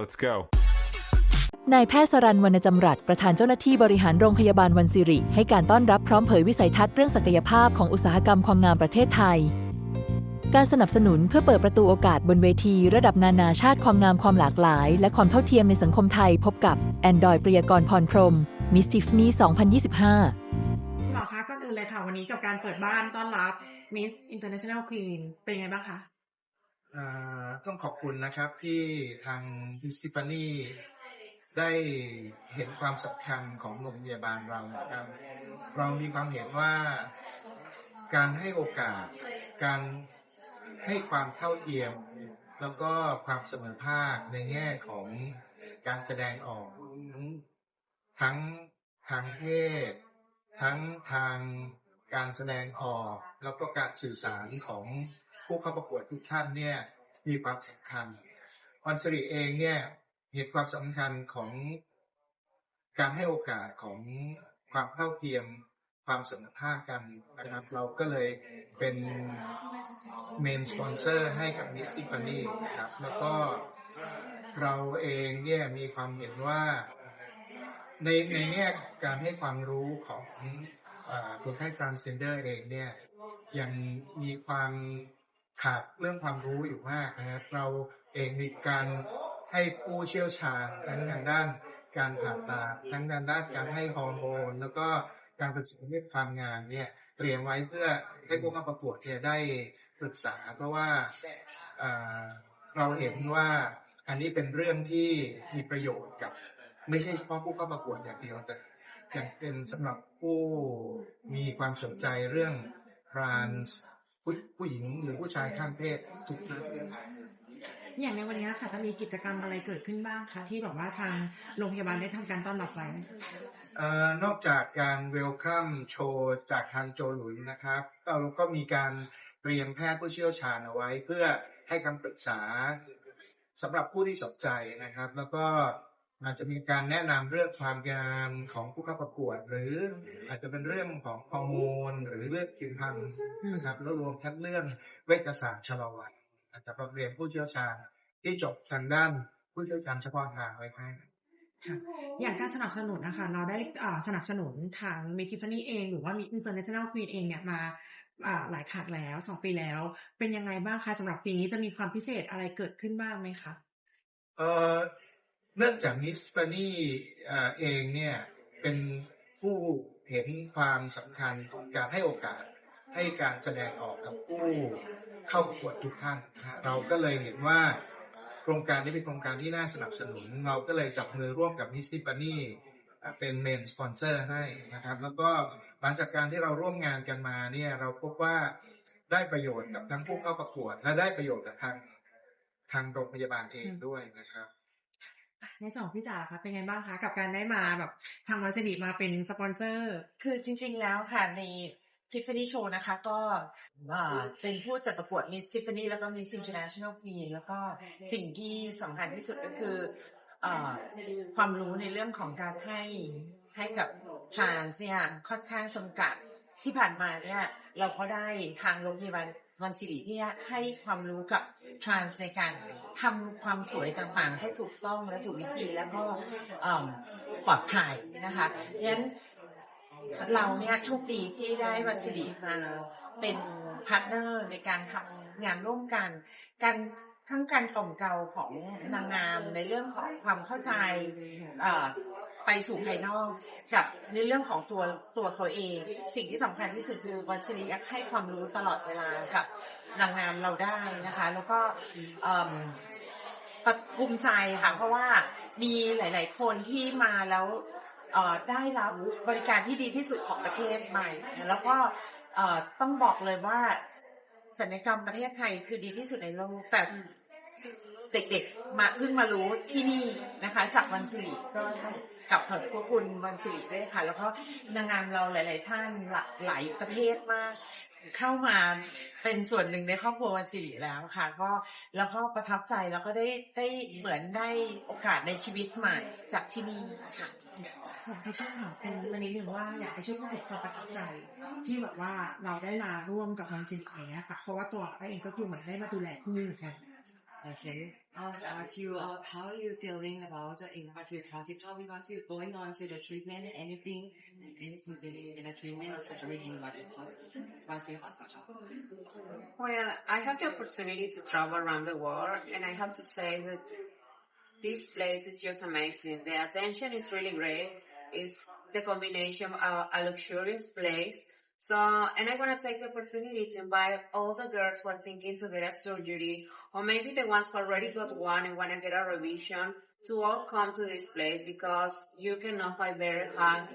Let's go. นายแพทย์สรันวรรณจำรัดประธานเจ้าหน้าที่บริหารโรงพยาบาลวันสิริ ให้การต้อนรับพร้อมเผยวิสัยทัศน์เรื่องศักยภาพของอุตสาหกรรมความงามประเทศไทย การสนับสนุนเพื่อเปิดประตูโอกาสบนเวที ระดับนานาชาติความงามความหลากหลาย และความเท่าเทียมในสังคมไทยพบกับแอนดอยปริยากรพรพรหมมิสติฟนี2025หมอคะก่อนอื่นเลยค่ะวันนี้กับการเปิดบ้านต้อนรับ Miss International Queen เป็นไงบ้างคะอ่า ต้องขอบคุณนะครับที่ทางพิสติฟานีได้เห็นความสำคัญของโรงพยาบาลเรานะครับ เรามีความเห็นว่าการให้โอกาส การให้ความเท่าเทียม แล้วก็ความเสมอภาคในแง่ของการแสดงออก ทั้งทางเพศ ทั้งทางการแสดงออก แล้วก็การสื่อสารของ ผู้เข้าประกวดทุกท่านเนี่ยมีความสำคัญวันสิริเองเนี่ยเห็นความสำคัญของการให้โอกาสของความเท่าเทียมความเสมอภาคกันนะครับ เราก็เลยเป็นเมนสปอนเซอร์ให้กับมิสติฟานี่นะครับ แล้วก็เราเองเนี่ยมีความเห็นว่าในในแง่การให้ความรู้ของอคนไข้ transgender เองเนี่ยยังมีความ ขาดเรื่องความรู้อยู่มากนะครับเราเองมีการให้ผู้เชี่ยวชาญทั้งทางด้านการผ่าตัดทั้งทางด้านการให้ฮอร์โมนแล้วก็การปรึกษาเรื่องความงามเนี่ยเตรียมไว้เพื่อให้ผู้เข้าประกวดจะได้ปรึกษา เพราะว่าเราเห็นว่าอันนี้เป็นเรื่องที่มีประโยชน์กับ ไม่ใช่เฉพาะผู้เข้าประกวดอย่างเดียวแต่ยังเป็นสำหรับผู้มีความสนใจเรื่องทรานส์ ผู้ผู้หญิงหรือผู้ชายข้ามเพศทุกท่านอย่างในวันนี้ค่ะ จะมีกิจกรรมอะไรเกิดขึ้นบ้างคะที่แบบว่าทางโรงพยาบาลได้ทำการต้อนรับไว้เอ่อนอกจากการเวลคัมโชว์จากทางโจหลุยนะครับเราก็มีการเตรียมแพทย์ผู้เชี่ยวชาญเอาไว้ เพื่อให้คำปรึกษาสำหรับผู้ที่สนใจนะครับ แล้วก็ อาจจะมีการแนะนำเรื่องความงามของผู้เข้าประกวด หรืออาจจะเป็นเรื่องของฮอร์โมนหรือเรื่องผิวพรรณนะครับแล้วรวมทั้งเรื่องเวชศาสตร์ชะลอวัยอาจจะเรียนผู้เชี่ยวชาญที่จบทางด้านผู้เชี่ยวชาญเฉพาะทางไว้ให้ค่ะอย่างการสนับสนุนนะคะ เราได้อ่าสนับสนุนทางมิทิฟานี่เอง หรือว่า Miss International Queen เองเนี่ยมาอ่าหลายครั้งแล้วสองปีแล้ว เป็นยังไงบ้างคะสำหรับปีนี้จะมีความพิเศษอะไรเกิดขึ้นบ้างไหมคะเอ่อ เนื่องจากมิสฟานี่เองเนี่ยเป็นผู้เห็นความสำคัญของการให้โอกาสให้การแสดงออกกับผู้เข้าประกวดทุกท่านนะฮะเราก็เลยเห็นว่าโครงการนี้เป็นโครงการที่น่าสนับสนุน เราก็เลยจับมือร่วมกับมิสซิฟานี่เป็นเมนสปอนเซอร์ให้นะครับ แล้วก็หลังจากการที่เราร่วมงานกันมาเนี่ยเราพบว่าได้ประโยชน์กับทั้งผู้เข้าประกวด และได้ประโยชน์กับทางทางโรงพยาบาลเองด้วยนะครับ ในส่วนของพี่จ๋าคะเป็นไงบ้างคะกับการได้มาแบบทางวัสิริมาเป็นสปอนเซอร์ คือจริงๆแล้วค่ะใน Tiffany Show นะคะ ก็เป็นผู้จัดประกวด Miss Tiffany แล้วก็ Miss International Queen แล้วก็สิ่งที่สำคัญที่สุดก็คืออความรู้ในเรื่องของการให้ให้กับ trans เนี่ยค่อนข้างจำกัดที่ผ่านมาเนี่ยเราก็ได้ทางโรงพยาบาล วันสิริเนี่ยให้ความรู้กับทรานส์ในการทำความสวยต่างๆ ให้ถูกต้องและถูกวิธีแล้วก็ปลอดภัยนะคะดังนั้นเราเนี่ยโชคดีที่ได้วัสิริมาเป็นพาร์ทเนอร์ในการทำงานร่วมกัน การ ทั้งการกล่อมเกลาของนางงามในเรื่องของความเข้าใจไปสู่ภายนอกกับในเรื่องของตัวตัวเขาเอง สิ่งที่สำคัญที่สุดคือวัสิริให้ความรู้ตลอดเวลากับนางงามเราได้นะคะ แล้วก็ประภูมิใจค่ะเพราะว่ามีหลาย ๆ คนที่มาแล้วได้รับบริการที่ดีที่สุดของประเทศใหม่ แล้วก็ต้องบอกเลยว่า ศัลยกรรมประเทศไทยคือดีที่สุดในโลกแต่เด็กๆ มาเพิ่งมารู้ที่นี่นะคะ จากวันสิริก็กับขอบพระคุณวันสิริด้วยค่ะ แล้วก็นางงามเราหลาย ๆ ท่านหลากหลายประเทศมาก เข้ามาเป็นส่วนหนึ่งในครอบครัววันสิริแล้วค่ะ ก็แล้วก็ประทับใจแล้วก็ได้ได้เหมือนได้โอกาสในชีวิตใหม่จากที่นี่ค่ะ อยากให้ช่วยถามคุณวันนี้หนึ่งว่าอยากให้ช่วยพูดถึงความประทับใจ ที่แบบว่าเราได้มาร่วมกับวันสิริอย่างเงี้ยค่ะเพราะว่าตัวเราเองก็คือเหมือนได้มาดูแลที่นี่เหมือนกัน Okay. I'll ask you, uh, how are you feeling about the innovative plastic talk about you going on to the treatment, anything, anything in the treatment or surgery in what plastic hospital? Well, I have the opportunity to travel around the world and I have to say that this place is just amazing. The attention is really great. It's the combination of a luxurious place. So, and I want to take the opportunity to invite all the girls who are thinking to get a surgery or maybe the ones who already got one and want to get a revision to all come to this place because you cannot find better hands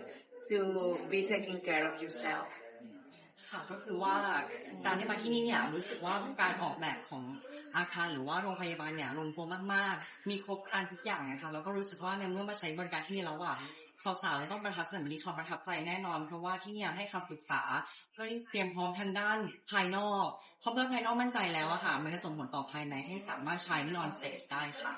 to be taking care of yourself. ค่ะก็คือว่าการที่มาที่นี่เนี่ยรู้สึกว่าการออกแบบของอาคารหรือว่าโรงพยาบาลเนี่ยลงตัวมากๆ มีครบครันทุกอย่างนะคะแล้วก็รู้สึกว่าในเมื่อมาใช้บริการที่นี่แล้วอะ สาวๆต้องประทับใจมีความประทับใจแน่นอน เพราะว่าที่เนี่ยให้คำปรึกษาเพื่อที่เตรียมพร้อมทางด้านภายนอกเพราะเมื่อภายนอกมั่นใจแล้วอะค่ะ มันจะส่งผลต่อภายในให้สามารถใช้นอนสเตจได้ค่ะ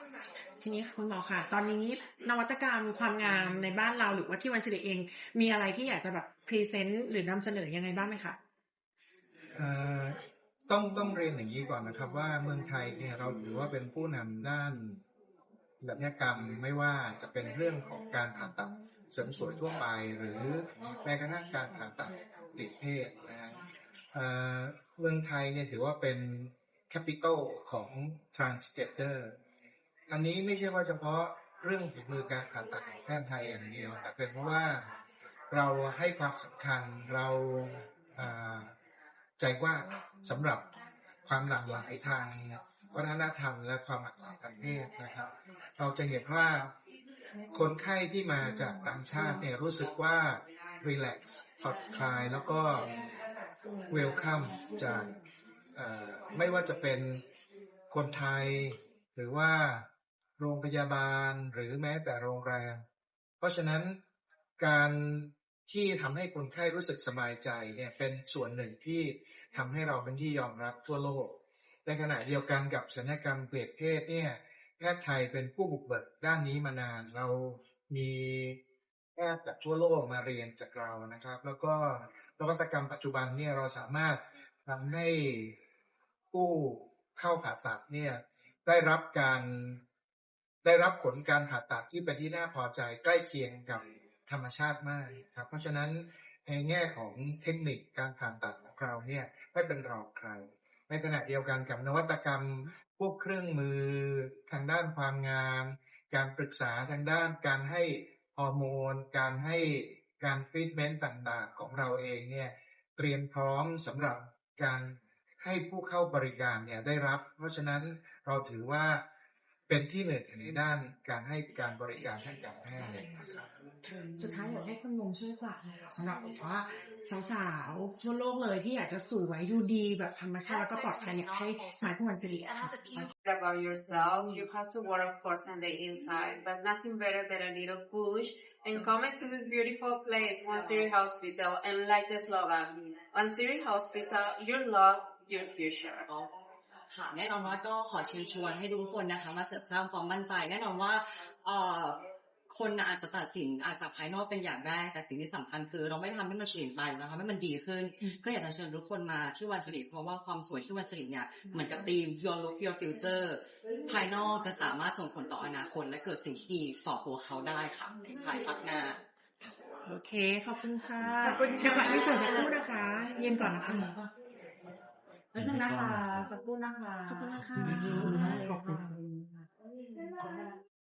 ทีนี้คุณหมอค่ะ ตอนนี้นวัตกรรมความงามในบ้านเราหรือว่าที่วันสิริเอง มีอะไรที่อยากจะแบบพรีเซนต์หรือนำเสนอยังไงบ้างไหมคะเอ่อต้องต้องเรียนอย่างนี้ก่อนนะครับ ว่าเมืองไทยเนี่ยเราถือว่าเป็นผู้นำด้าน ศัลยกรรมไม่ว่าจะเป็นเรื่องของการผ่าตัดเสริมสวยทั่วไป หรือแม้กระทั่งการผ่าตัดเปลี่ยนเพศนะฮะเออเมืองไทยเนี่ยถือว่าเป็นแคปิตอลของ transgender อันนี้ไม่ใช่ว่าเฉพาะเรื่องฝีมือการผ่าตัดของแพทย์ไทยอย่างเดียวแต่เป็นเพราะว่าเราให้ความสำคัญเราใจว่าสำหรับความหลากหลายทาง วัฒนธรรมและความหลากหลายทางเพศนะครับ เราจะเห็นว่าคนไข้ที่มาจากต่างชาติเนี่ยรู้สึกว่ารีแลกซ์ผ่อนคลายแล้วก็เวลคัมจากไม่ว่าจะเป็นคนไทย หรือว่าโรงพยาบาลหรือแม้แต่โรงแรม เพราะฉะนั้นการที่ทำให้คนไข้รู้สึกสบายใจเนี่ยเป็นส่วนหนึ่งที่ทำให้เราเป็นที่ยอมรับทั่วโลก ในขณะเดียวกันกับศัลยกรรมเปลี่ยนเพศเนี่ยแพทย์ไทยเป็นผู้บุกเบิกด้านนี้มานานเรามีแพทย์จากทั่วโลกมาเรียนจากเรานะครับ แล้วก็นวัตกรรมปัจจุบันเนี่ยเราสามารถทำให้ผู้เข้าผ่าตัดเนี่ยได้รับการได้รับผลการผ่าตัดที่เป็นที่น่าพอใจใกล้เคียงกับธรรมชาติมากครับ เพราะฉะนั้นในแง่ของเทคนิคการผ่าตัดของเราเนี่ยไม่เป็นรองใคร ในขณะเดียวกันกับนวัตกรรม พวกเครื่องมือทางด้านความงาม การปรึกษาทางด้านการให้ฮอร์โมน การให้การทรีทเมนต์ต่างๆ ของเราเองเนี่ยเตรียมพร้อมสำหรับการให้ผู้เข้าบริการเนี่ยได้รับ เพราะฉะนั้นเราถือว่าเป็นที่หนึ่งในด้านการให้การบริการทางการแพทย์นะครับ สุดท้ายอยากให้คุณมงช่วยฝากหน่อยค่ะสำหรับแบบว่าสาวๆทั่วโลกเลยที่อยากจะสวยดูดีแบบธรรมชาติแล้วก็ปลอดภัยอยากให้มาที่วันสิริค่ะ about yourself. You have to work, of course, on the inside, but nothing better than a little push and coming to this beautiful place, One City Hospital, and like the slogan, One City Hospital, your love, your future. ค่ะแน่นอนว่าก็ขอเชิญชวนให้ทุกคนนะคะ มาเสริมสร้างความมั่นใจ แน่นอนว่าเอ่อ คนน่ะอาจจะตัดสินอาจจะภายนอกเป็นอย่างแรกแต่สิ่งที่สำคัญคือ เราไม่ทำให้มันเปลี่ยนไปนะคะให้มันดีขึ้น ก็อยากจะเชิญทุกคนมาที่วันสิริเพราะว่าความสวยที่วันสิริเนี่ยเหมือนกับธีม Your Look Your Future ภายนอกจะสามารถส่งผลต่ออนาคตและเกิดสิ่งที่ดีต่อตัวเขาได้ค่ะในภายภาคหน้าโอเคขอบคุณค่ะขอบคุณค่ะเดี๋ยวขอให้เสร็จสักครู่นะคะ เย็นก่อนนะคะแล้วนึงนะคะสักครู่นะคะขอบคุณนะคะขอบคุณค่ะ